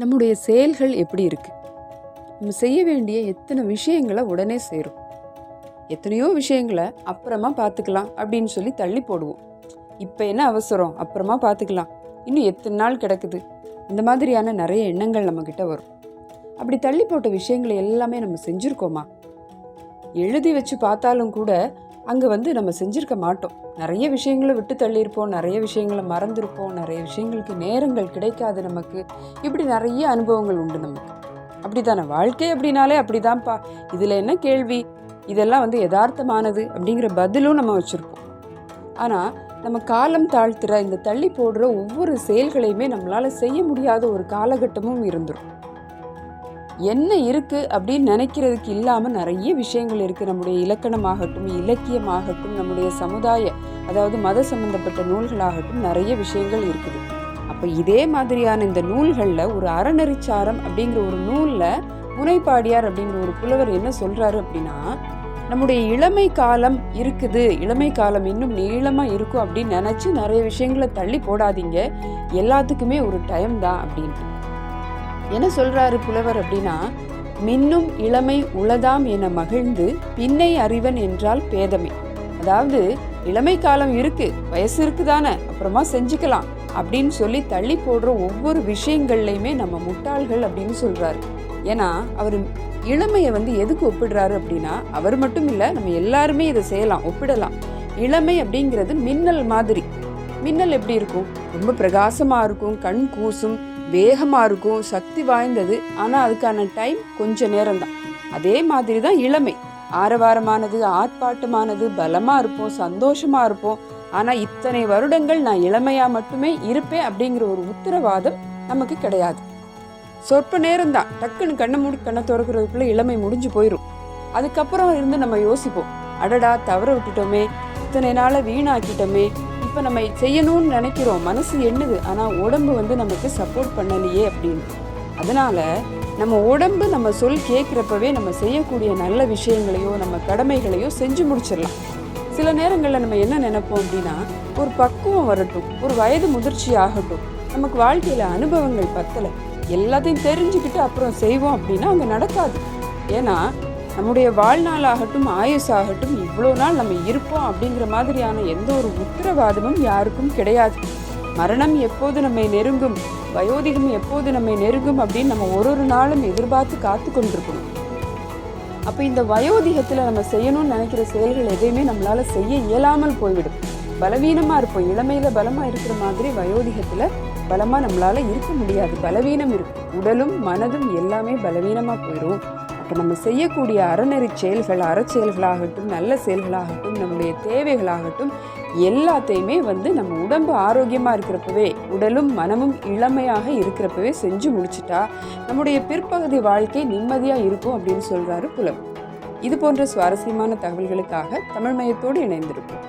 நம்முடைய செயல்கள் எப்படி இருக்கு? நம்ம செய்ய வேண்டிய எத்தனை விஷயங்களை உடனே சேரும். எத்தனையோ விஷயங்களை அப்புறமா பார்த்துக்கலாம் அப்படின்னு சொல்லி தள்ளி போடுவோம். இப்போ என்ன அவசரம்? அப்புறமா பார்த்துக்கலாம். இன்னும் எத்தனை நாள் கிடக்குது? இந்த மாதிரியான நிறைய எண்ணங்கள் நம்மக்கிட்ட வரும். அப்படி தள்ளி போட்ட விஷயங்களை எல்லாமே நம்ம செஞ்சுருக்கோமா? எழுதி வச்சு பார்த்தாலும் கூட அங்கே வந்து நம்ம செஞ்சுருக்க மாட்டோம். நிறைய விஷயங்களை விட்டு தள்ளியிருப்போம். நிறைய விஷயங்களை மறந்துருப்போம். நிறைய விஷயங்களுக்கு நேரங்கள் கிடைக்காது நமக்கு. இப்படி நிறைய அனுபவங்கள் உண்டு நமக்கு. அப்படித்தானே? வாழ்க்கை அப்படின்னாலே அப்படிதான்ப்பா. இதில் என்ன கேள்வி? இதெல்லாம் வந்து யதார்த்தமானது அப்படிங்கிற பதிலும் நம்ம வச்சுருப்போம். ஆனால் நம்ம காலம் தாழ்த்துற இந்த தள்ளி போடுற ஒவ்வொரு செயல்களையுமே நம்மளால் செய்ய முடியாத ஒரு காலகட்டமும் இருந்துடும் என்ன இருக்குது அப்படின்னு நினைக்கிறதுக்கு இல்லாமல் நிறைய விஷயங்கள் இருக்குது நம்முடைய இலக்கணமாகட்டும் இலக்கியமாகட்டும் நம்முடைய சமுதாய அதாவது மத சம்பந்தப்பட்ட நூல்களாகட்டும் நிறைய விஷயங்கள் இருக்குது. அப்போ இதே மாதிரியான இந்த நூல்களில் ஒரு அறநெறிச்சாரம் அப்படிங்கிற ஒரு நூலில் முனைப்பாடியார் அப்படிங்கிற ஒரு புலவர் என்ன சொல்கிறாரு அப்படின்னா நம்முடைய இளமை காலம் இருக்குது. இளமை காலம் இன்னும் நீளமாக இருக்கும் அப்படின்னு நினச்சி நிறைய விஷயங்களை தள்ளி போடாதீங்க. எல்லாத்துக்குமே ஒரு டைம் தான் அப்படின்ட்டு. என்ன சொல்றாரு புலவர் அப்படின்னா மின்னும் இளமை உளதாம் என மகிழ்ந்து பின்னை அறிவன் என்றால் பேதமை. அதாவது இளமை காலம் இருக்கு வயசு இருக்குதானே அப்புறமா செஞ்சுக்கலாம் அப்படின்னு சொல்லி தள்ளி போடுற ஒவ்வொரு விஷயங்கள்லையுமே நம்ம முட்டாள்கள் அப்படின்னு சொல்றாரு. ஏன்னா அவர் இளமையை வந்து எதுக்கு ஒப்பிடுறாரு அப்படின்னா அவர் மட்டும் இல்லை நம்ம எல்லாருமே இதை செய்யலாம் ஒப்பிடலாம். இளமை அப்படிங்கிறது மின்னல் மாதிரி. மின்னல் எப்படி இருக்கும்? ரொம்ப பிரகாசமாக இருக்கும் கண் கூசும் வேகமாக இருக்கும் சக்தி வாய்ந்தது. ஆனால் அதுக்கான டைம் கொஞ்ச நேரம்தான். அதே மாதிரி தான் இளமை. ஆரவாரமானது ஆர்ப்பாட்டமானது பலமாக இருப்போம் சந்தோஷமாக இருப்போம். ஆனால் இத்தனை வருடங்கள் நான் இளமையாக மட்டுமே இருப்பேன் அப்படிங்கிற ஒரு உத்தரவாதம் நமக்கு கிடையாது. சொற்ப நேரம்தான். டக்குன்னு கண்ணை மூடி கண்ணை திறக்கிறதுக்குள்ளே இளமை முடிஞ்சு போயிடும் அதுக்கப்புறம் இருந்து நம்ம யோசிப்போம். அடடா தவற விட்டுட்டோமே. இத்தனை நாளை வீணாக்கிட்டோமே. இப்போ நம்ம செய்யணும்னு நினைக்கிறோம். மனசு எண்ணுது. ஆனால் உடம்பு வந்து நமக்கு சப்போர்ட் பண்ணலையே அப்படின்னு. அதனால் நம்ம உடம்பு நம்ம சொல் கேட்குறப்பவே நம்ம செய்யக்கூடிய நல்ல விஷயங்களையோ நம்ம கடமைகளையோ செஞ்சு முடிச்சிடலாம். சில நேரங்களில் நம்ம என்ன நினைப்போம் அப்படின்னா ஒரு பக்குவம் வரட்டும். ஒரு வயது முதிர்ச்சி ஆகட்டும். நமக்கு வாழ்க்கையில் அனுபவங்கள் பத்தலை. எல்லாத்தையும் தெரிஞ்சுக்கிட்டு அப்புறம் செய்வோம் அப்படின்னா அங்கே நடக்காது. ஏன்னா நம்முடைய வாழ்நாளாகட்டும் ஆயுசாகட்டும் இவ்வளோ நாள் நம்ம இருப்போம் அப்படிங்கிற மாதிரியான எந்த ஒரு உத்தரவாதமும் யாருக்கும் கிடையாது. மரணம் எப்போது நம்மை நெருங்கும்? வயோதிகம் எப்போது நம்மை நெருங்கும் அப்படின்னு நம்ம ஒரு ஒரு நாளும் எதிர்பார்த்து காத்து கொண்டிருக்கணும். அப்போ இந்த வயோதிகத்தில் நம்ம செய்யணும்னு நினைக்கிற செயல்கள் எதையுமே நம்மளால் செய்ய இயலாமல் போய்விடும். பலவீனமாக இருப்போம். இளமையில் பலமாக இருக்கிற மாதிரி வயோதிகத்தில் பலமாக நம்மளால் இருக்க முடியாது. பலவீனம் இருக்கும் உடலும் மனதும் எல்லாமே பலவீனமாக போயிடும் அப்போ நம்ம செய்யக்கூடிய அறநெறி செயல்கள் அறச்செயல்களாகட்டும் நல்ல செயல்களாகட்டும் நம்முடைய தேவைகளாகட்டும் எல்லாத்தையுமே வந்து நம்ம உடம்பு ஆரோக்கியமாக இருக்கிறப்பவே உடலும் மனமும் இளமையாக இருக்கிறப்பவே செஞ்சு முடிச்சிட்டா நம்முடைய பிற்பகுதி வாழ்க்கை நிம்மதியாக இருக்கும் அப்படின்னு சொல்கிறாரு புலம் இது போன்ற சுவாரஸ்யமான தகவல்களுக்காக தமிழ் மயத்தோடு இணைந்திருக்கும்